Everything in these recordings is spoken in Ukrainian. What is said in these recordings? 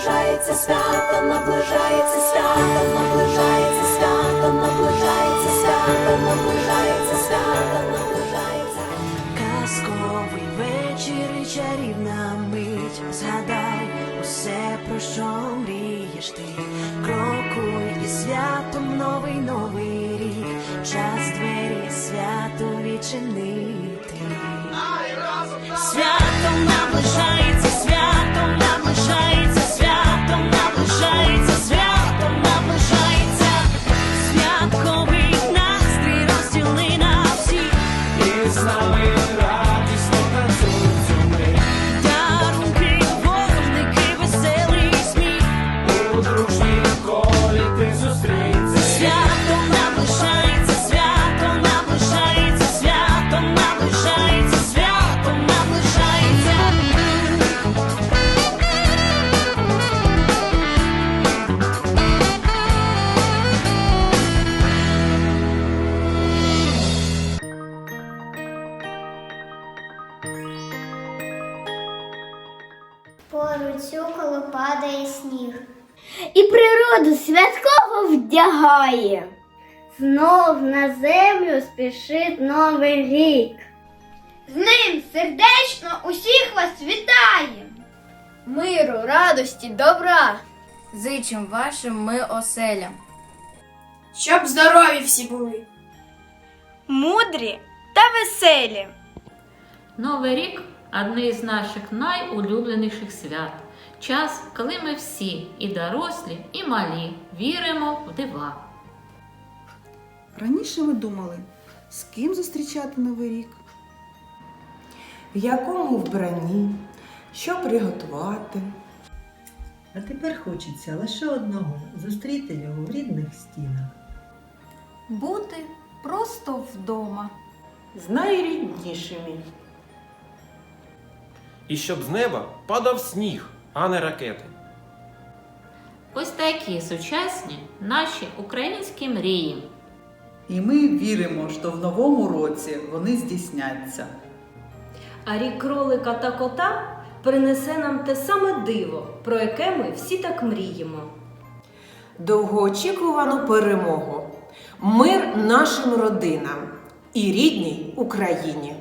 наближається свято, наближається свято, наближається свято, наближається свято, наближається свято, наближається. Казковий вечір і чарівна мить. Згадай усе, про що мрієш ти. Крокуй і святом новий новий рік. Час двері свято відчинити. І природу святково вдягає. Знов на землю спішить новий рік. З ним сердечно усіх вас вітає. Миру, радості, добра. Зичим вашим ми оселям. Щоб здорові всі були. Мудрі та веселі. Новий рік одне із наших найулюбленіших свят. Час, коли ми всі, і дорослі, і малі, віримо в дива. Раніше ви думали, з ким зустрічати Новий рік? в якому вбранні, що приготувати. А тепер хочеться лише одного зустріти його в рідних стінах. Бути просто вдома. з найріднішими. І щоб з неба падав сніг, а не ракети. Ось такі сучасні наші українські мрії. І ми віримо, що в новому році вони здійсняться. А рік кролика та кота принесе нам те саме диво, про яке ми всі так мріємо. Довгоочікувану перемогу, мир нашим родинам і рідній Україні.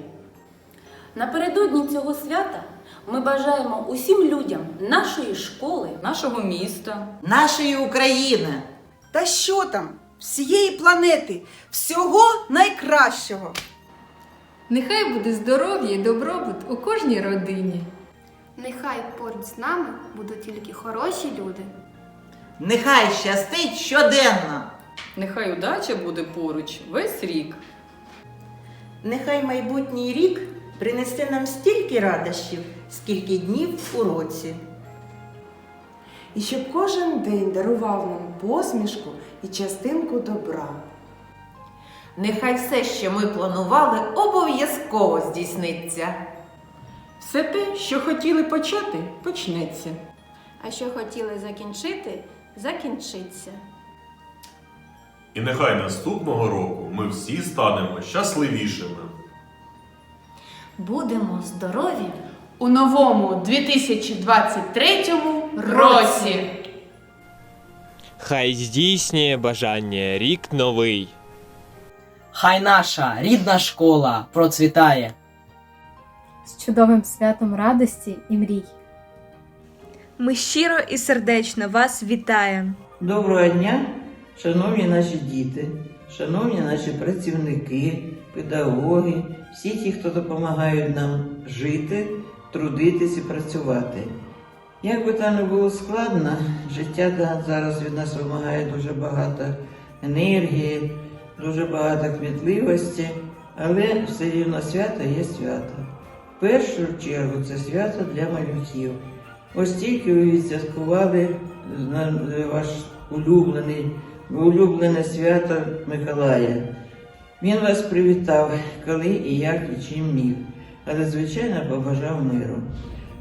Напередодні цього свята ми бажаємо усім людям нашої школи, Нашого міста. Нашої України. Та що там? Всієї планети, всього найкращого. Нехай буде здоров'я і добробут у кожній родині. Нехай поруч з нами будуть тільки хороші люди. Нехай щастить щоденно. Нехай удача буде поруч весь рік. Нехай майбутній рік принесе нам стільки радощів, скільки днів у році. І щоб кожен день дарував нам посмішку і частинку добра. Нехай все, що ми планували, обов'язково здійсниться. Все те, що хотіли почати, почнеться. А що хотіли закінчити, закінчиться. І нехай наступного року ми всі станемо щасливішими. Будемо здорові. У новому 2023 році. Хай здійснює бажання рік новий. Хай наша рідна школа процвітає. З чудовим святом радості і мрій. Ми щиро і сердечно вас вітаємо. Доброго дня, шановні наші діти, шановні наші працівники, педагоги, всі ті, хто допомагають нам жити, трудитись і працювати. Як би там не було складно, життя да, зараз від нас вимагає дуже багато енергії, дуже багато кмітливості, але все рівно свято є свято. В першу чергу це свято для малюків. Ось тільки ви відсвяткували ваш улюблений, улюблене свято Миколая. Він вас привітав, коли і як і чим міг, але, звичайно, побажав миру.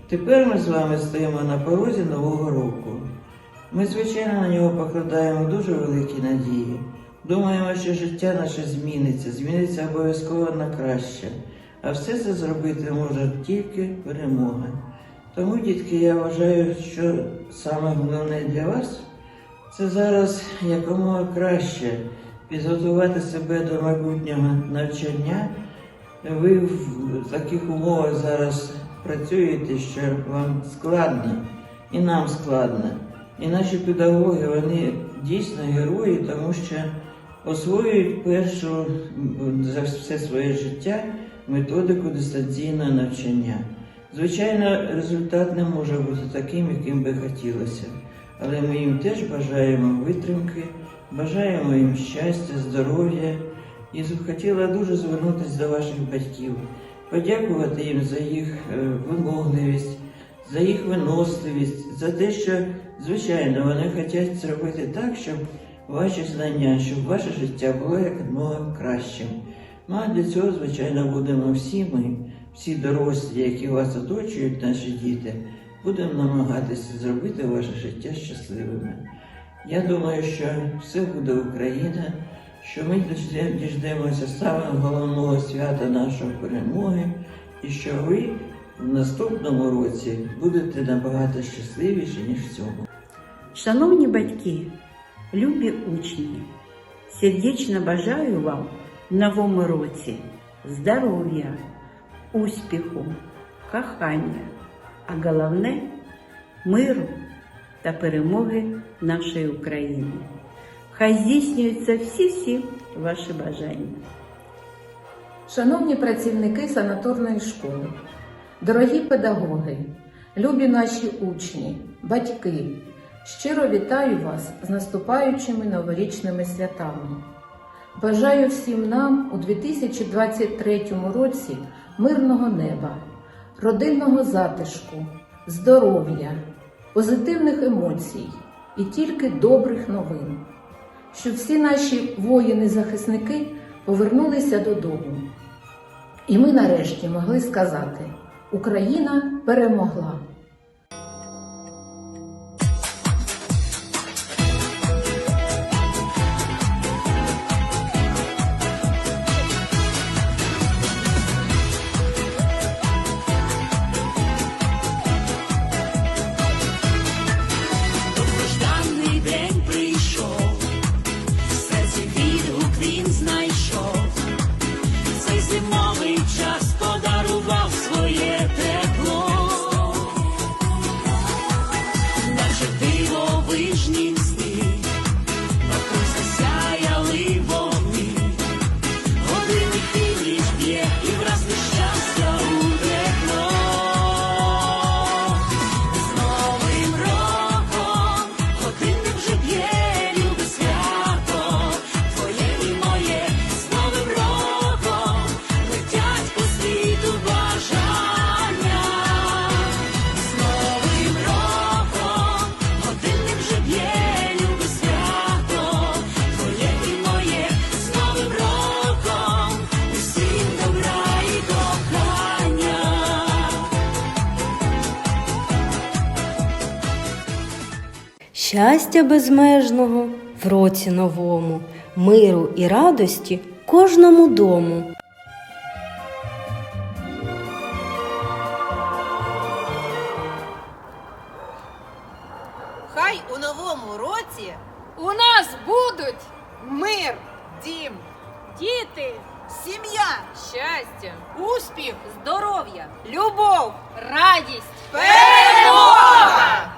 Тепер ми з вами стоїмо на порозі Нового року. Ми, звичайно, на нього покладаємо дуже великі надії. Думаємо, що життя наше зміниться, зміниться обов'язково на краще. А все це зробити може тільки перемога. Тому, дітки, я вважаю, що саме головне для вас це зараз якомога краще підготувати себе до майбутнього навчання. Ви в таких умовах зараз працюєте, що вам складно, і нам складно. І наші педагоги, вони дійсно герої, тому що освоюють першу за все своє життя методику дистанційного навчання. Звичайно, результат не може бути таким, яким би хотілося, але ми їм теж бажаємо витримки, бажаємо їм щастя, здоров'я. І хотіла дуже звернутися до ваших батьків, подякувати їм за їх е, вимогливість, за їх виносливість, за те, що, звичайно, вони хочуть зробити так, щоб ваші знання, щоб ваше життя було якомога кращим. Ну а для цього, звичайно, будемо всі ми, всі дорослі, які вас оточують, наші діти, будемо намагатися зробити ваше життя щасливими. Я думаю, що все буде Україна, що ми діждемося самого головного свята нашої перемоги, і що ви в наступному році будете набагато щасливіші, ніж в цьому. Шановні батьки, любі учні, сердечно бажаю вам в новому році здоров'я, успіху, кохання, а головне миру та перемоги нашої України. Хай здійснюються всі-всі ваші бажання. Шановні працівники санаторної школи, дорогі педагоги, любі наші учні, батьки, щиро вітаю вас з наступаючими новорічними святами. Бажаю всім нам у 2023 році мирного неба, родинного затишку, здоров'я, позитивних емоцій і тільки добрих новин, щоб всі наші воїни-захисники повернулися додому. І ми нарешті могли сказати: Україна перемогла. Simone. Щастя безмежного в році новому, миру і радості кожному дому. Хай у новому році У нас будуть мир, дім, Діти, сім'я, щастя, успіх, здоров'я, любов, радість! перемога!